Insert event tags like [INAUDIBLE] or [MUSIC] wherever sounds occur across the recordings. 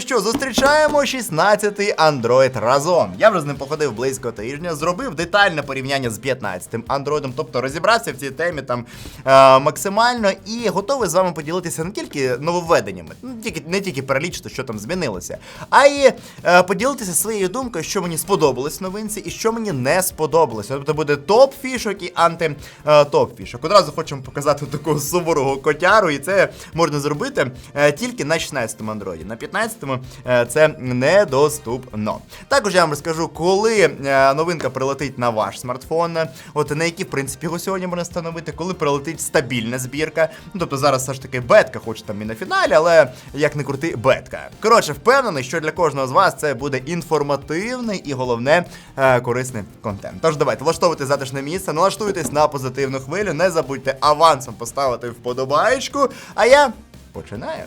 Що, зустрічаємо 16-й Android разом. Я вже з ним походив близько тижня, зробив детальне порівняння з 15-м Android, тобто розібрався в цій темі там е, максимально і готовий з вами поділитися не тільки нововведеннями, ну, тільки, не тільки перелічити, що там змінилося, а й е, поділитися своєю думкою, що мені сподобалось новинці і що мені не сподобалося. Тобто буде топ фішок і анти-топ фішок. Одразу хочемо показати такого суворого котяру, і це можна зробити е, тільки на 16-му Android. На 15-му е, це недоступно. Також я вам розкажу, коли е, новинка прилетить на ваш смартфон, от на які, в принципі, його сьогодні можна встановити, коли прилетить стабільна збірка. Ну, тобто зараз все ж таки бетка, хоч там і на фіналі, але як не крути, бетка. Коротше, впевнений, що для кожного з вас це буде інформативний і головне е, корисний контент. Тож давайте влаштовуйте затишне місце, налаштуйтесь на позитивну хвилю, не забудьте авансом поставити вподобаєчку. А я починаю.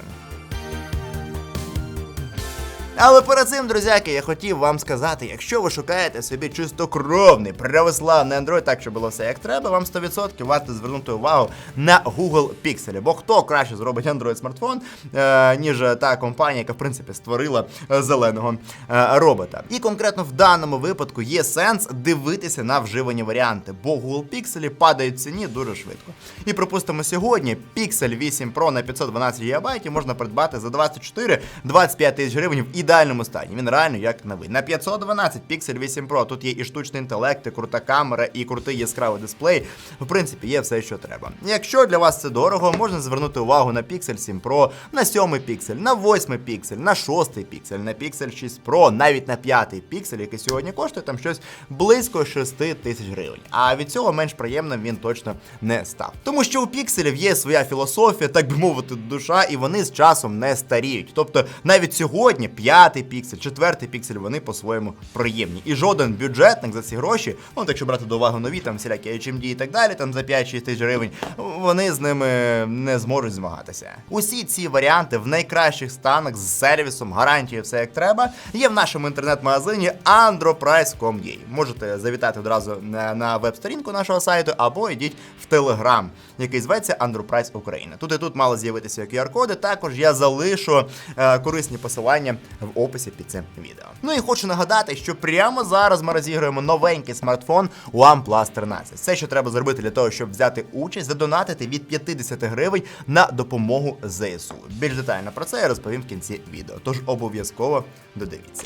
Але перед цим, друзяки, я хотів вам сказати, якщо ви шукаєте собі чистокровний православний Android, так щоб було все як треба, вам 100% варто звернути увагу на Google Pixel. Бо хто краще зробить Android смартфон, е, ніж та компанія, яка в принципі створила е, зеленого е, робота. І конкретно в даному випадку є сенс дивитися на вживані варіанти, бо Google Pixel падають в ціні дуже швидко. І припустимо, сьогодні Pixel 8 Pro на 512 ГБ можна придбати за 24-25 тисяч гривень в ідеальному стані. Він реально як новий. На 512 Pixel 8 Pro тут є і штучний інтелект, і крута камера, і крутий яскравий дисплей. В принципі, є все, що треба. Якщо для вас це дорого, можна звернути увагу на Pixel 7 Pro, на 7 Pixel, на 8 Pixel, на 6 Pixel, на Pixel 6 Pro, навіть на 5 Pixel, який сьогодні коштує там щось близько 6 тисяч гривень. А від цього менш приємним він точно не став. Тому що у пікселів є своя філософія, так би мовити, душа, і вони з часом не старіють. Тобто навіть сьогодні п'ятий піксель, четвертий піксель, вони по-своєму приємні. І жоден бюджетник за ці гроші, ну от якщо брати до уваги нові, там всілякі HMD і так далі, там за 5-6 тисяч гривень, вони з ними не зможуть змагатися. Усі ці варіанти в найкращих станах з сервісом, гарантією, все як треба, є в нашому інтернет-магазині androprice.com.ua. Можете завітати одразу на, на веб-сторінку нашого сайту або йдіть в Телеграм, який зветься Androprice Україна. Тут і тут мали з'явитися QR-коди. Також я залишу е, корисні посилання в описі під цим відео. Ну і хочу нагадати, що прямо зараз ми розіграємо новенький смартфон OnePlus 13. Все, що треба зробити для того, щоб взяти участь, задонатити від 50 гривень на допомогу ЗСУ. Більш детально про це я розповім в кінці відео. Тож обов'язково додивіться.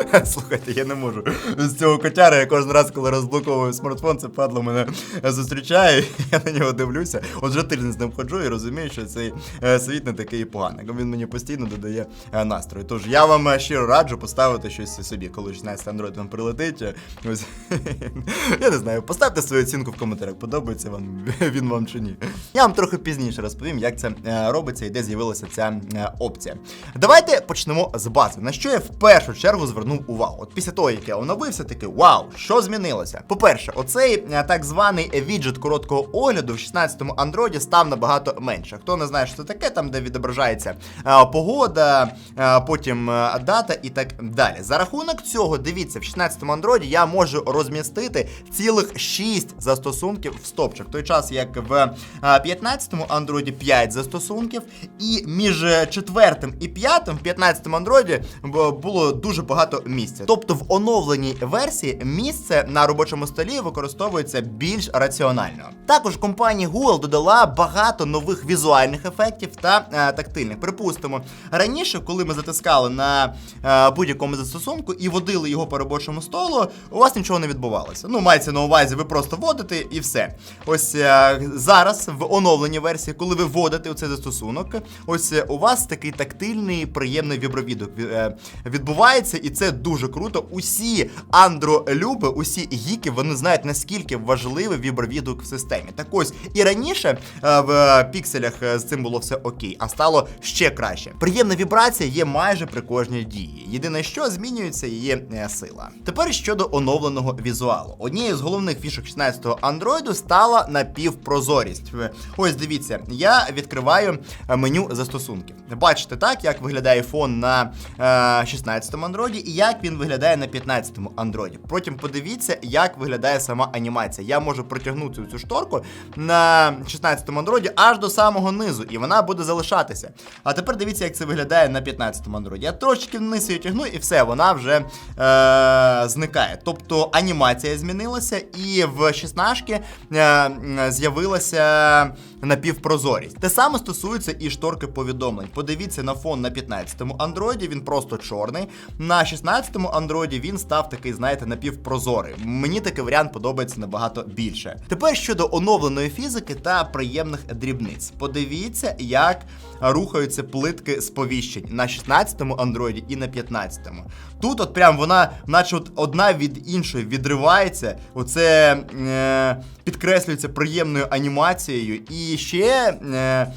[LAUGHS] Слухайте, я не можу. З цього котяра я кожен раз, коли розблоковую смартфон, це падло мене зустрічає. [LAUGHS] Я на нього дивлюся. От вже тиждень з ним ходжу і розумію, що цей е, світ не такий поганий. Він мені постійно додає е, настрою. Тож я вам е, щиро раджу поставити щось собі, коли 16 Android вам прилетить. Ось [LAUGHS] я не знаю, поставте свою оцінку в коментарях, подобається вам він вам чи ні. Я вам трохи пізніше розповім, як це робиться і де з'явилася ця опція. Давайте почнемо з бази. На що я в першу чергу звернув увагу. От після того, як я оновився, такий вау, що змінилося? По-перше, оцей е, так званий віджит короткого огляду в 16-му Android став набагато менше. Хто не знає, що це таке, там де відображається е, погода, е, потім е, дата і так далі. За рахунок цього, дивіться, в 16-му Android я можу розмістити цілих 6 застосунків в стопчик. В той час, як в е, 15-му Android 5 застосунків, і між четвертим і п'ятим в 15-му Android б- було дуже багато місця. Тобто в оновленій версії місце на робочому столі використовується більш раціонально. Також компанія Google додала багато нових візуальних ефектів та е, тактильних. Припустимо, раніше, коли ми затискали на е, будь-якому застосунку і водили його по робочому столу, у вас нічого не відбувалося. Ну, мається на увазі, ви просто вводите і все. Ось е, зараз в оновленій версії, коли ви вводите цей застосунок, ось е, у вас такий тактильний приємний вібровідок е, відбувається, і це дуже круто. Усі андролюби, усі гіки, вони знають наскільки важливий вібровідгук в системі. Так ось і раніше е, в пікселях е, з цим було все окей, а стало ще краще. Приємна вібрація є майже при кожній дії. Єдине, що змінюється, її е, сила. Тепер щодо оновленого візуалу. Однією з головних фішок 16-го Android стала напівпрозорість. Ось дивіться, я відкриваю меню застосунків. Бачите, так, як виглядає фон на е, 16-му Android І як він виглядає на 15-му Android. Потім подивіться, як виглядає сама анімація. Я можу протягнути цю шторку на 16-му Android аж до самого низу, і вона буде залишатися. А тепер дивіться, як це виглядає на 15-му Android. Я трошки вниз її тягну, і все, вона вже е- зникає. Тобто анімація змінилася, і в 16 е- з'явилася напівпрозорість. Те саме стосується і шторки повідомлень. Подивіться на фон на 15-му Android, він просто чорний. На 16-му Android він став такий, знаєте, напівпрозорий. Мені такий варіант подобається набагато більше. Тепер щодо оновленої фізики та приємних дрібниць. Подивіться, як рухаються плитки сповіщень на 16-му Android і на 15-му. Тут, от прям вона, наче от одна від іншої відривається. Оце е, підкреслюється приємною анімацією. І ще. Е,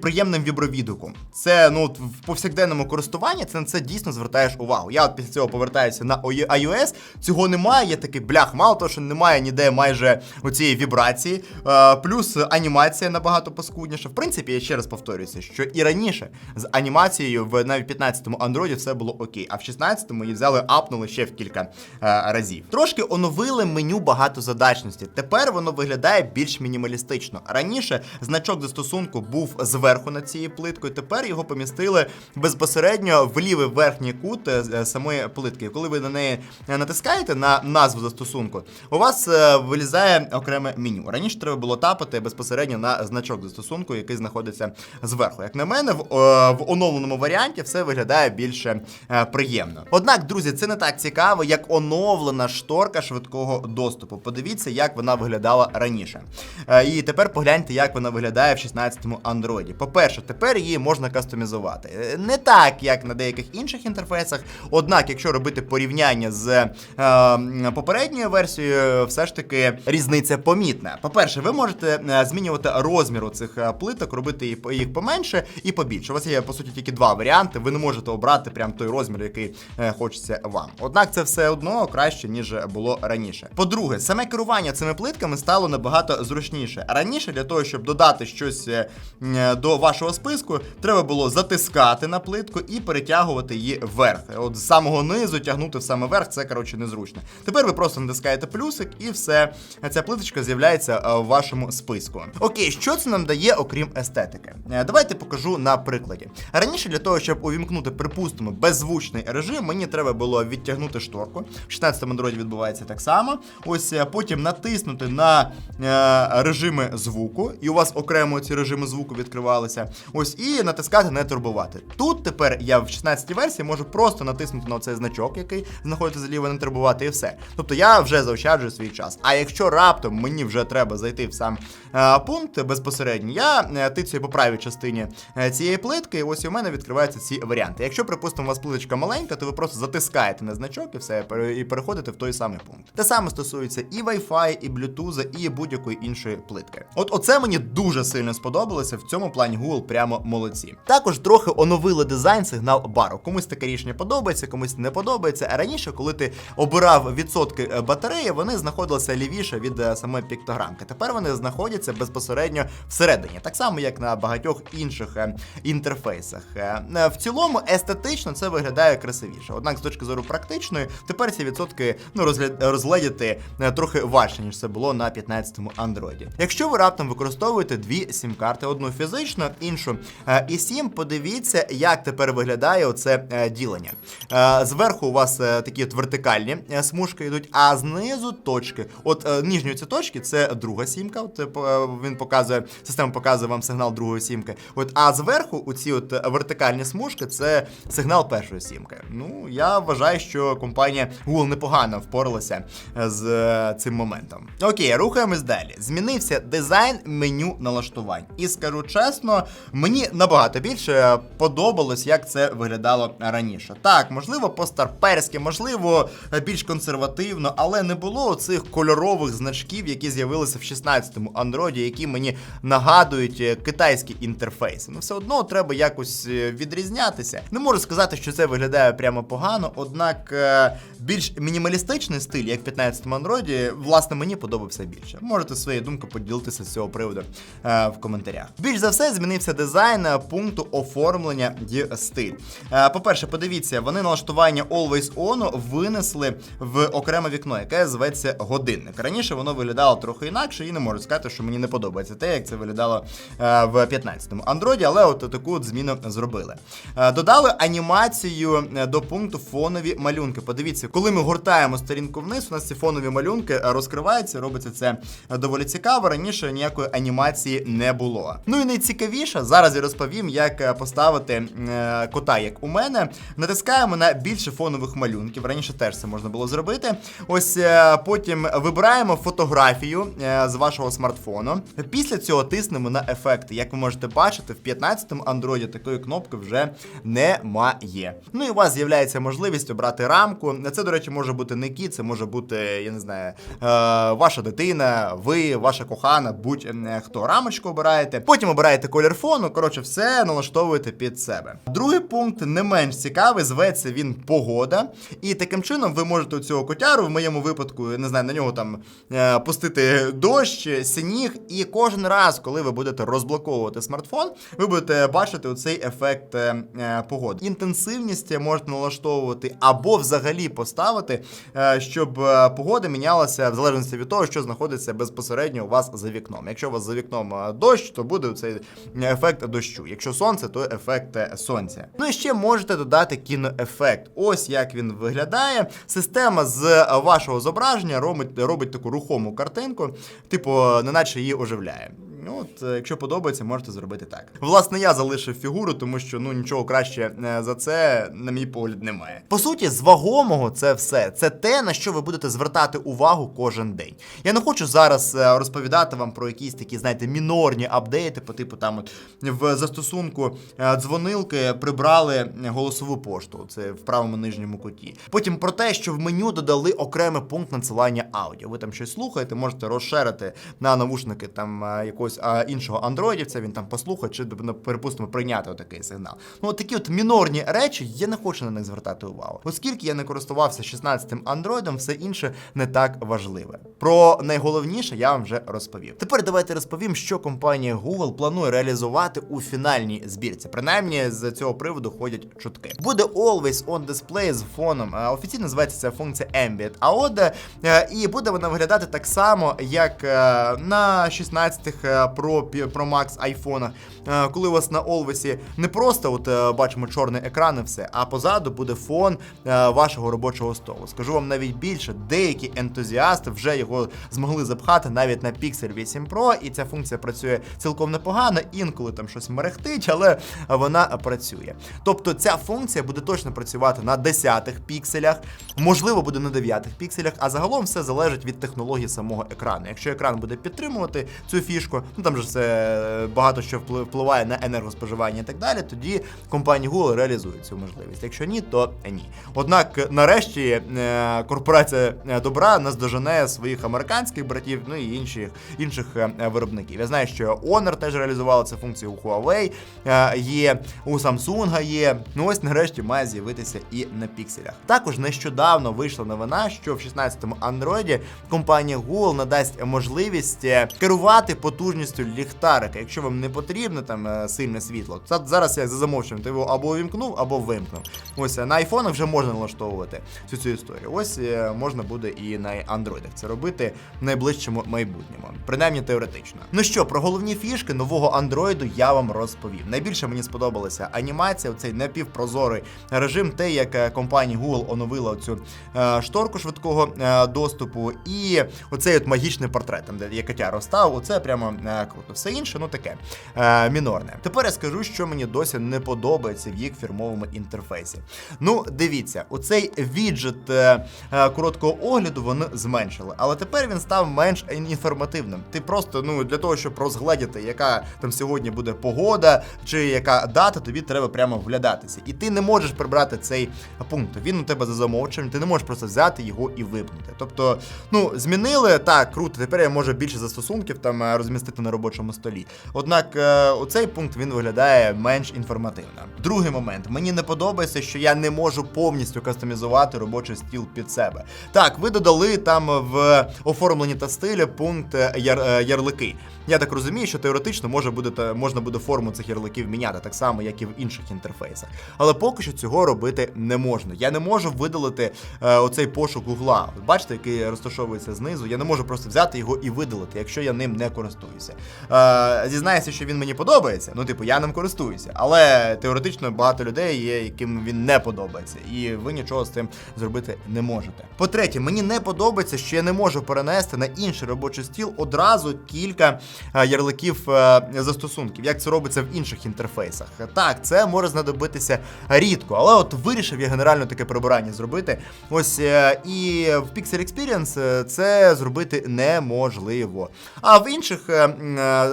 приємним вібровідгуком. Це ну в повсякденному користуванні це на це дійсно звертаєш увагу. Я от після цього повертаюся на iOS, цього немає. Я такий блях, мало того, що немає ніде майже оцієї вібрації. Е, плюс анімація набагато паскудніша. В принципі, я ще раз повторююся, що і раніше з анімацією в навіть 15-му Android все було окей, а в 16-му її взяли, апнули ще в кілька е, разів. Трошки оновили меню багатозадачності. Тепер воно виглядає більш мінімалістично. Раніше значок застосунку був зверху над цією плиткою. Тепер його помістили безпосередньо в лівий верхній кут е, е, самої плитки. Коли ви на неї е, натискаєте на назву застосунку, у вас вилізає окреме меню. Раніше треба було тапати безпосередньо на значок застосунку, який знаходиться зверху. Як на мене, в, в оновленому варіанті все виглядає більше приємно. Однак, друзі, це не так цікаво, як оновлена шторка швидкого доступу. Подивіться, як вона виглядала раніше. І тепер погляньте, як вона виглядає в 16-му Android. По-перше, тепер її можна кастомізувати. Е, Не так, як на деяких інших інтерфейсах. Однак, якщо робити порівняння з е, попередньою версією, все ж таки різниця помітна. По-перше, ви можете е, змінювати розмір цих плиток, робити їх- поменше і побільше. У вас є по суті тільки два варіанти. Ви не можете обрати прям той розмір, який е, хочеться вам. Однак це все одно краще ніж було раніше. По-друге, саме керування цими плитками стало набагато зручніше. Раніше для того, щоб додати щось е, до вашого списку, треба було затискати на плитку і перетягувати її вверх. От з самого низу тягнути в саме верх, це коротше незручно. Тепер ви просто натискаєте плюсик і все. Ця плиточка з'являється е, в вашому списку. Окей, що це нам дає, окрім естетики? Е, Давайте покажу на прикладі. Раніше для того, щоб увімкнути, припустимо, беззвучний режим, мені треба було відтягнути шторку. В 16-му Android відбувається так само. Ось е, потім натиснути на е, режими звуку, і у вас окремо ці режими звуку відкривалися. Ось і натискати не турбувати. Тут тепер я в 16-й версії можу просто натиснути на цей значок, який знаходиться зліва, не турбувати, і все. Тобто я вже заощаджую свій час. А якщо раптом мені вже треба зайти в сам е, пункт безпосередньо, я е, тицюю по правій частині е, цієї плитки, і ось у мене відкриваються ці варіанти. Якщо, припустимо, у вас плиточка маленька, то ви просто затискаєте на значок і все, і переходите в той самий пункт. Те саме стосується і Wi-Fi, і Bluetooth, і будь-якої іншої плитки. От оце мені дуже сильно сподобалося. В цьому плані Google прямо молодці. Також трохи оновили дизайн сигнал бару. Комусь таке рішення подобається, комусь не подобається. А раніше, коли ти обирав відсотки е, батареї, вони знаходилися лівіше від е, самої піктограмки. Тепер вони знаходяться безпосередньо всередині, так само як на багатьох інших е, інтерфейсах. В цілому естетично це виглядає красивіше. Однак, з точки зору практичної, тепер ці відсотки ну розгля- розгледіти е, трохи важче, ніж це було на 15-му Android. Якщо ви раптом використовуєте дві сім-карти, одну фізичну, іншу е, і сім, подивіться, як тепер виглядає оце е, ділення. Е, Зверху у вас такі от вертикальні смужки йдуть, а знизу точки. От нижньої ці точки це друга сімка. От він показує, система показує вам сигнал другої сімки. От, а зверху у ці от вертикальні смужки це сигнал першої сімки. Ну, я вважаю, що компанія Google непогано впоралася з цим моментом. Окей, рухаємось далі. Змінився дизайн меню налаштувань. І скажу чесно, мені набагато більше подобалось, як це виглядало раніше. Так, можливо, по-старперськи, можливо, більш консервативно, але не було цих кольорових значків, які з'явилися в 16-му Android, які мені нагадують е, китайські інтерфейси. Ну, все одно треба якось е, відрізнятися. Не можу сказати, що це виглядає прямо погано, однак е, більш мінімалістичний стиль, як в 15-му Android, власне, мені подобався більше. Можете своєю думкою поділитися з цього приводу е, в коментарях. Більш за все, змінився дизайн е, пункту оформлення стиль. Е, По-перше, подивіться, вони налаштування Always On винесли в окреме вікно, яке зветься годинник. Раніше воно виглядало трохи інакше, і не можу сказати, що мені не подобається те, як це виглядало е, в 15-му Андроїді, але от таку от зміну зробили. Додали анімацію до пункту фонові малюнки. Подивіться, коли ми гортаємо сторінку вниз, у нас ці фонові малюнки розкриваються, робиться це доволі цікаво. Раніше ніякої анімації не було. Ну і найцікавіше, зараз я розповім, як е, поставити е, кота, як у мене. Натискаємо на більше фонових малюнків. Раніше теж це можна було зробити. Ось е, потім вибираємо фотографію з вашого смартфону. Після цього тиснемо на ефекти. Як ви можете бачити, в 15-му Android такої кнопки вже немає. Ну і у вас з'являється можливість обрати рамку. Це, до речі, може бути не кіт, це може бути, я не знаю, ваша дитина, ви, ваша кохана, будь-хто рамочку обираєте. Потім обираєте колір фону. Коротше, все налаштовуєте під себе. Другий пункт не менш цікавий, зветься він погода. І таким чином ви можете у цього котяру, в моєму випадку, не знаю, на нього там е, пустити дощ, сніг, і кожен раз, коли ви будете розблоковувати смартфон, ви будете бачити оцей ефект е, е, погоди. Інтенсивність можете налаштовувати або взагалі поставити, щоб погода мінялася в залежності від того, що знаходиться безпосередньо у вас за вікном. Якщо у вас за вікном дощ, то буде цей ефект дощу. Якщо сонце, то ефект е, сонця. Ну і ще можете додати кіноефект. Ось як він виглядає. Система з е, вашого зображення робить, робить таку рухому картинку, типу, неначе її оживляє. Ну, от, е, якщо подобається, можете зробити так. Власне, я залишив фігуру, тому що ну нічого краще е, за це, на мій погляд, немає. По суті, з вагомого це все. Це те, на що ви будете звертати увагу кожен день. Я не хочу зараз е, розповідати вам про якісь такі, знаєте, мінорні апдейти, по типу там от в застосунку дзвонилки прибрали голосову пошту. Це в правому нижньому куті. Потім про те, що в меню додали окремий пункт надсилання аудіо. Ви там щось слухаєте, можете розширити на навушники там е, якогось а, іншого андроїдівця, він там послухає, чи ну, припустимо прийняти отакий сигнал. Ну от такі от мінорні речі, я не хочу на них звертати увагу. Оскільки я не користувався 16-м андроїдом, все інше не так важливе. Про найголовніше я вам вже розповів. Тепер давайте розповім, що компанія Google планує реалізувати у фінальній збірці. Принаймні з цього приводу ходять чутки. Буде Always on Display з фоном. Е, Офіційно називається ця функція Ambient AOD, е, і буде вона виглядати так само, як е, на 16-х Pro, P- Max айфонах, е, коли у вас на Always не просто от е, бачимо чорний екран і все, а позаду буде фон е, вашого робочого столу. Скажу вам навіть більше, деякі ентузіасти вже його змогли запхати навіть на Pixel 8 Pro, і ця функція працює цілком непогано, інколи там щось мерехтить, але вона працює. Тобто ця функція буде точно працювати на 10-х пікселях, можливо, буде на 9-х пікселях, а загалом все залежить від технології самого екрану. Якщо екран буде підтримувати цю фішку, ну там же все е, багато що впливає на енергоспоживання і так далі, тоді компанія Google реалізує цю можливість. Якщо ні, то ні. Однак, нарешті, е, корпорація е, добра наздожене своїх американських братів, ну і інших інших виробників. Я знаю, що Honor теж реалізувала цю функцію у Huawei є, у Samsung є. Ну ось нарешті має з'явитися і на пікселях. Також нещодавно вийшла новина, що в 16-му Android компанія Google надасть можливість керувати потужністю ліхтарика, якщо вам не потрібно там е, сильне світло. Це зараз я за замовченням ти його або увімкнув, або вимкнув. Ось е, на айфонах вже можна налаштовувати всю цю історію. Ось е, можна буде і на андроїдах це робити в найближчому майбутньому, принаймні теоретично. Ну що, про головні фішки нового андроїду я вам розповів. Найбільше мені сподобалася анімація, цей напівпрозорий режим, те, як компанія Google оновила цю шторку швидкого доступу, і оцей от магічний портрет, там де я котя розстав, оце прямо круто. Все інше, ну таке е, мінорне. Тепер я скажу, що мені досі не подобається в їх фірмовому інтерфейсі. Ну, дивіться, оцей віджит е, е, короткого огляду вони зменшили, але тепер він став менш інформативним. Ти просто ну для того, щоб розгледіти, яка там сьогодні буде погода чи яка дата, тобі треба прямо вглядатися. І ти не можеш прибрати цей пункт. Він у тебе за замовченням, ти не можеш просто взяти його і випнути. Тобто, ну змінили так, круто. Тепер я можу більше застосунків там е, розмістити на робочому столі. Однак е, оцей пункт він виглядає менш інформативно. Другий момент. Мені не подобається, що я не можу повністю кастомізувати робочий стіл під себе. Так, ви додали там в оформленні та стилі пункт е, яр, е, ярлики. Я так розумію, що теоретично може буде можна буде форму цих ярликів міняти так само, як і в інших інтерфейсах. Але поки що цього робити не можна. Я не можу видалити е, оцей пошук Гугла. Бачите, який розташовується знизу. Я не можу просто взяти його і видалити, якщо я ним не користуюся. Е, зізнаюся, що він мені подобається. Ну, типу, я ним користуюся. Але теоретично багато людей є, яким він не подобається, і ви нічого з цим зробити не можете. По-третє, мені не подобається, що я не можу перенести на інший робочий стіл одразу кілька е, ярликів е, застосунків, як це робиться в інших інтерфейсах. Так, це може знадобитися рідко, але от вирішив я генерально таке прибирання зробити. Ось е, і в Pixel Experience це зробити неможливо. А в інших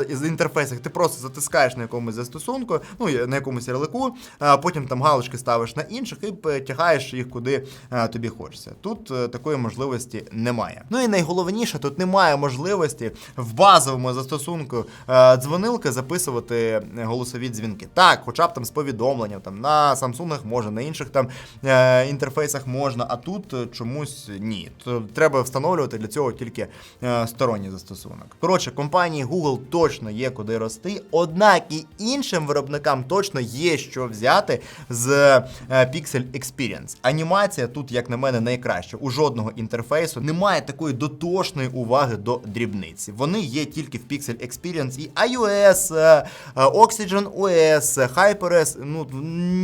з інтерфейсах ти просто затискаєш на якомусь застосунку, ну на якомусь ярлику, а потім там галочки ставиш на інших і тягаєш їх куди е, тобі хочеться. Тут е, такої можливості немає. Ну і найголовніше, тут немає можливості в базовому застосунку е, дзвонилки записувати е, голосові дзвінки. Так, хоча б там з повідомленням, там на Samsung можна, на інших там е, інтерфейсах можна, а тут е, чомусь ні. Треба встановлювати для цього тільки е, сторонній застосунок. Коротше, компанії Google точно є куди рости, однак і іншим виробникам точно є що взяти з е, Pixel Experience. Анімація тут, як на мене, найкраща. У жодного інтерфейсу немає такої дотошної уваги до дрібниці. Вони є тільки в Pixel Experience і iOS, е, е, Oxygen OS, HyperOS. Ну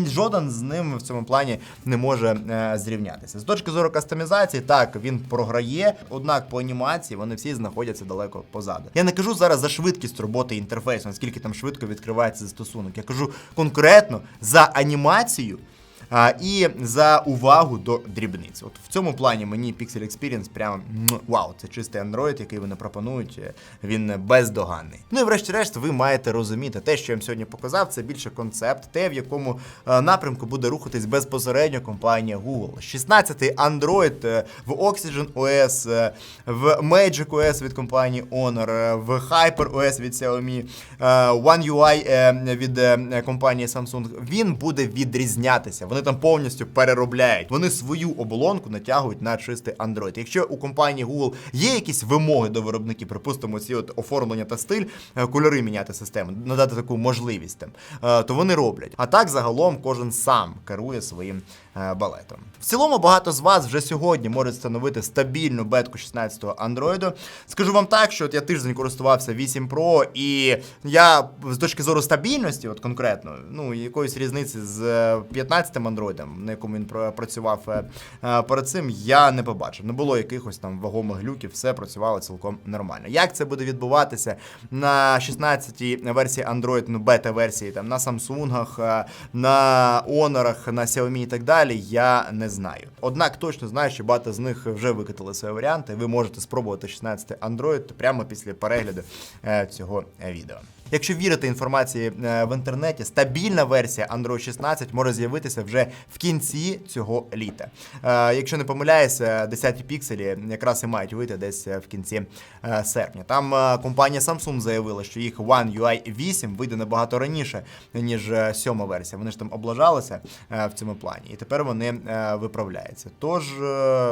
жоден з ним в цьому плані не може зрівнятися. З точки зору кастомізації, так він програє, однак по анімації вони всі знаходяться далеко позаду. Я не кажу зараз за швидкість роботи інтерфейсу, наскільки там швидко відкривається застосунок. Я кажу конкретно за анімацію. А, і за увагу до дрібниць. От в цьому плані мені Pixel Experience прямо вау, це чистий Android, який вони пропонують. е, Він бездоганний. Ну і врешті-решт, ви маєте розуміти, те, що я вам сьогодні показав, це більше концепт, те, в якому е, напрямку буде рухатись безпосередньо компанія Google. 16-й Android е, в Oxygen OS, в Magic OS від компанії Honor, в Hyper OS від Xiaomi, One UI від компанії Samsung. Він буде відрізнятися. Вони там повністю переробляють. Вони свою оболонку натягують на чистий Android. Якщо у компанії Google є якісь вимоги до виробників, припустимо, ці от оформлення та стиль, е, кольори міняти систему, надати таку можливість там, е, то вони роблять. А так загалом кожен сам керує своїм балетом. В цілому багато з вас вже сьогодні можуть встановити стабільну бетку 16-го Android. Скажу вам так, що от я тиждень користувався 8 Pro, і я з точки зору стабільності, от конкретно, ну якоїсь різниці з е, 15-м Android, на якому він працював е, е, перед цим, я не побачив. Не було якихось там вагомих глюків, все працювало цілком нормально. Як це буде відбуватися на 16-й версії Android, ну бета-версії, там на Samsung, е, на Honor, на Xiaomi і так далі, я не знаю. Однак точно знаю, що багато з них вже викатали свої варіанти. Ви можете спробувати 16 Android прямо після перегляду е, цього е, відео. Якщо вірити інформації е, в інтернеті, стабільна версія Android 16 може з'явитися вже в кінці цього літа. Е, Якщо не помиляюся, 10 пікселі якраз і мають вийти десь е, в кінці серпня. Там компанія Samsung заявила, що їх One UI 8 вийде набагато раніше, ніж сьома версія. Вони ж там облажалися в цьому плані, і тепер вони виправляються. Тож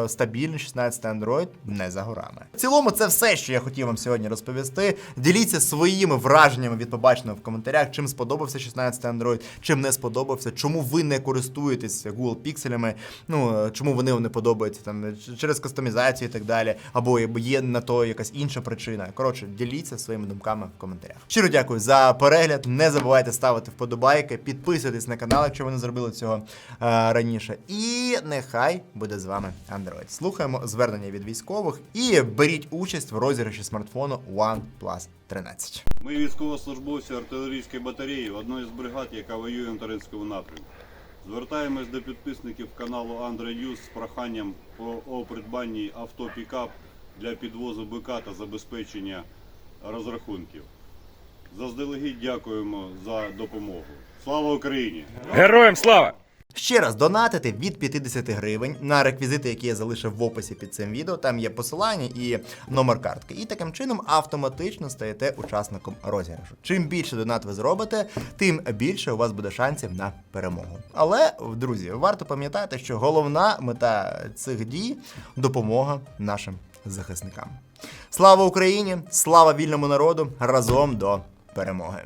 стабільний 16 Android не за горами. В цілому, це все, що я хотів вам сьогодні розповісти. Діліться своїми враженнями від побаченого в коментарях, чим сподобався 16 Android, чим не сподобався, чому ви не користуєтесь Google пікселями, ну е, чому вони вам не подобаються там через кастомізацію і так далі, або є на то якась інша причина. Коротше, діліться своїми думками в коментарях. Щиро дякую за перегляд. Не забувайте ставити вподобайки, підписуйтесь на канал, якщо ви не зробили цього е, раніше. І нехай буде з вами Android. Слухаємо звернення від військових і беріть участь в розіграші смартфону OnePlus 13. Ми військовослужбовці артилерійської батареї одної з бригад, яка воює на Таринському напрямку. Звертаємось до підписників каналу Андре News з проханням по о придбанні авто пікап для підвозу БК та забезпечення розрахунків. Заздалегідь дякуємо за допомогу. Слава Україні! Героям слава! Ще раз донатити від 50 гривень на реквізити, які я залишив в описі під цим відео. Там є посилання і номер картки. І таким чином автоматично стаєте учасником розіграшу. Чим більше донат ви зробите, тим більше у вас буде шансів на перемогу. Але, друзі, варто пам'ятати, що головна мета цих дій допомога нашим захисникам. Слава Україні! Слава вільному народу! Разом до перемоги!